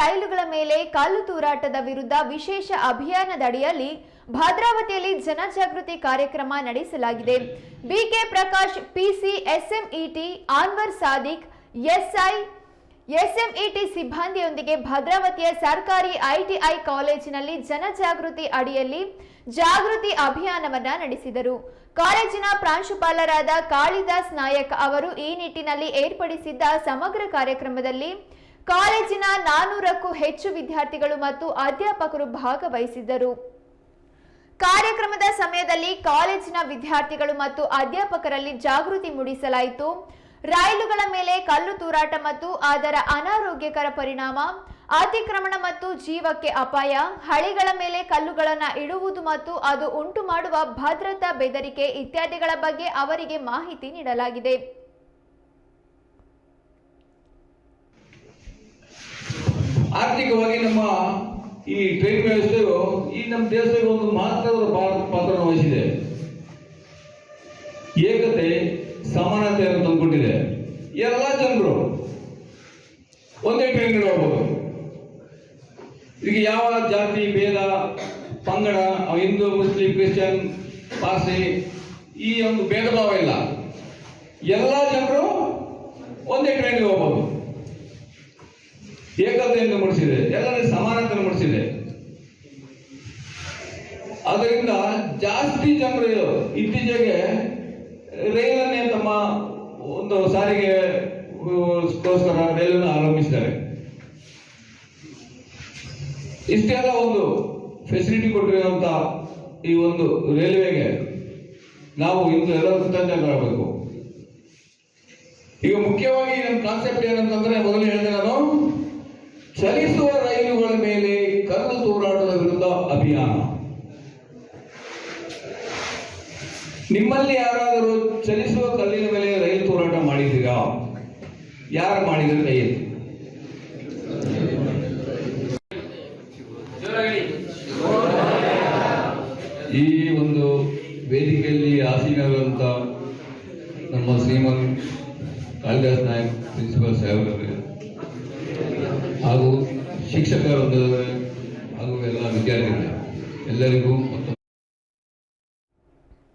ರೈಲುಗಳ ಮೇಲೆ ಕಲ್ಲು ತೂರಾಟದ ವಿರುದ್ಧ ವಿಶೇಷ ಅಭಿಯಾನದಡಿಯಲ್ಲಿ ಭದ್ರಾವತಿಯಲ್ಲಿ ಜನಜಾಗೃತಿ ಕಾರ್ಯಕ್ರಮ ನಡೆಸಲಾಗಿದೆ. BK Prakash, PC, SMET, Anwar Sadiq, SI, SMET ಸಿಬ್ಬಂದಿಯೊಂದಿಗೆ ಭದ್ರಾವತಿಯ ಸರ್ಕಾರಿ ಐಟಿಐ ಕಾಲೇಜಿನಲ್ಲಿ ಜನಜಾಗೃತಿ ಅಡಿಯಲ್ಲಿ ಜಾಗೃತಿ ಅಭಿಯಾನವನ್ನ ನಡೆಸಿದರು. ಕಾಲೇಜಿನ ಪ್ರಾಂಶುಪಾಲರಾದ ಕಾಳಿದಾಸ್ ನಾಯಕ್ ಅವರು ಈ ನಿಟ್ಟಿನಲ್ಲಿ ಏರ್ಪಡಿಸಿದ್ದ ಸಮಗ್ರ ಕಾರ್ಯಕ್ರಮದಲ್ಲಿ ಕಾಲೇಜಿನ ನಾನೂರಕ್ಕೂ ಹೆಚ್ಚು ವಿದ್ಯಾರ್ಥಿಗಳು ಮತ್ತು ಅಧ್ಯಾಪಕರು ಭಾಗವಹಿಸಿದ್ದರು. ಕಾರ್ಯಕ್ರಮದ ಸಮಯದಲ್ಲಿ ಕಾಲೇಜಿನ ವಿದ್ಯಾರ್ಥಿಗಳು ಮತ್ತು ಅಧ್ಯಾಪಕರಲ್ಲಿ ಜಾಗೃತಿ ಮೂಡಿಸಲಾಯಿತು. ರೈಲುಗಳ ಮೇಲೆ ಕಲ್ಲು ತೂರಾಟ ಮತ್ತು ಅದರ ಅನಾರೋಗ್ಯಕರ ಪರಿಣಾಮ, ಅತಿಕ್ರಮಣ ಮತ್ತು ಜೀವಕ್ಕೆ ಅಪಾಯ, ಹಳಿಗಳ ಮೇಲೆ ಕಲ್ಲುಗಳನ್ನು ಇಡುವುದು ಮತ್ತು ಅದು ಉಂಟು ಮಾಡುವ ಭದ್ರತಾ ಬೆದರಿಕೆ ಇತ್ಯಾದಿಗಳ ಬಗ್ಗೆ ಅವರಿಗೆ ಮಾಹಿತಿ ನೀಡಲಾಗಿದೆ. ಆರ್ಥಿಕವಾಗಿ ನಮ್ಮ ಈ ಟ್ರೈನ್ ವ್ಯವಸ್ಥೆಯು ಈ ನಮ್ಮ ದೇಶದಲ್ಲಿ ಒಂದು ಮಹತ್ವದ ಪಾತ್ರ ವಹಿಸಿದೆ. ಏಕತೆ ಸಮಾನತೆಯನ್ನು ತಂದುಕೊಂಡಿದೆ ಎಲ್ಲ ಜನರು. ಒಂದೇ ಟ್ರೈನ್ ಹೋಗ್ಬೋದು ಈಗ ಯಾವ ಜಾತಿ, ಭೇದ, ಪಂಗಡ, ಹಿಂದೂ, ಮುಸ್ಲಿಂ, ಕ್ರಿಶ್ಚಿಯನ್, ಪಾರ್ಸಿ, ಈ ಒಂದು ಭೇದ ಭಾವ ಇಲ್ಲ. ಎಲ್ಲ ಜನರು ಒಂದೇ ಟ್ರೈನ್ಗೆ ಹೋಗ್ಬೋದು. ಏಕತೆಯನ್ನು ಮೂಡಿಸಿದೆ ಎಲ್ಲರ ಸಮಾನತೆಯನ್ನು ಮೂಡಿಸಿದೆ. ಅದರಿಂದ ಜಾಸ್ತಿ ಜನರು ಇತ್ತೀಚೆಗೆ ರೈಲನ್ನೇ ತಮ್ಮ ಒಂದು ಸಾರಿಗೆ ಗೋಸ್ಕರ ರೈಲನ್ನು ಆರಂಭಿಸಿದ್ದಾರೆ. ಇಷ್ಟೆಲ್ಲ ಒಂದು ಫೆಸಿಲಿಟಿ ಕೊಟ್ಟಿರುವಂತ ಈ ಒಂದು ರೈಲ್ವೆಗೆ ನಾವು ಇಂದು ಎಲ್ಲ ಕೃತಜ್ಞರಾಗಬೇಕು. ಈಗ ಮುಖ್ಯವಾಗಿ ನಮ್ಮ ಕಾನ್ಸೆಪ್ಟ್ ಏನಂತಂದ್ರೆ, ಮೊದಲು ಚಲಿಸುವ ರೈಲುಗಳ ಮೇಲೆ ಕಲ್ಲು ತೂರಾಟದ ವಿರುದ್ಧ ಅಭಿಯಾನ. ನಿಮ್ಮಲ್ಲಿ ಯಾರಾದರೂ ಚಲಿಸುವ ಕಲ್ಲಿನ ಮೇಲೆ ರೈಲು ತೂರಾಟ ಮಾಡಿದ್ದೀರಾ? ಯಾರು ಮಾಡಿದ್ರು ಕೈಯಲ್ಲಿ? ಈ ಒಂದು ವೇದಿಕೆಯಲ್ಲಿ ಆಸೀನರಾದಂಥ ನಮ್ಮ ಶ್ರೀಮನ್ ಕಾಳಿದಾಸ್ ನಾಯಕ್, ಪ್ರಿನ್ಸಿಪಲ್ ಸಾಹೇಬರವರೇ ಹಾಗೂ ಶಿಕ್ಷಕ ವೃಂದದವರೇ ಹಾಗೂ ಎಲ್ಲ ವಿದ್ಯಾರ್ಥಿಗಳೇ ಎಲ್ಲರಿಗೂ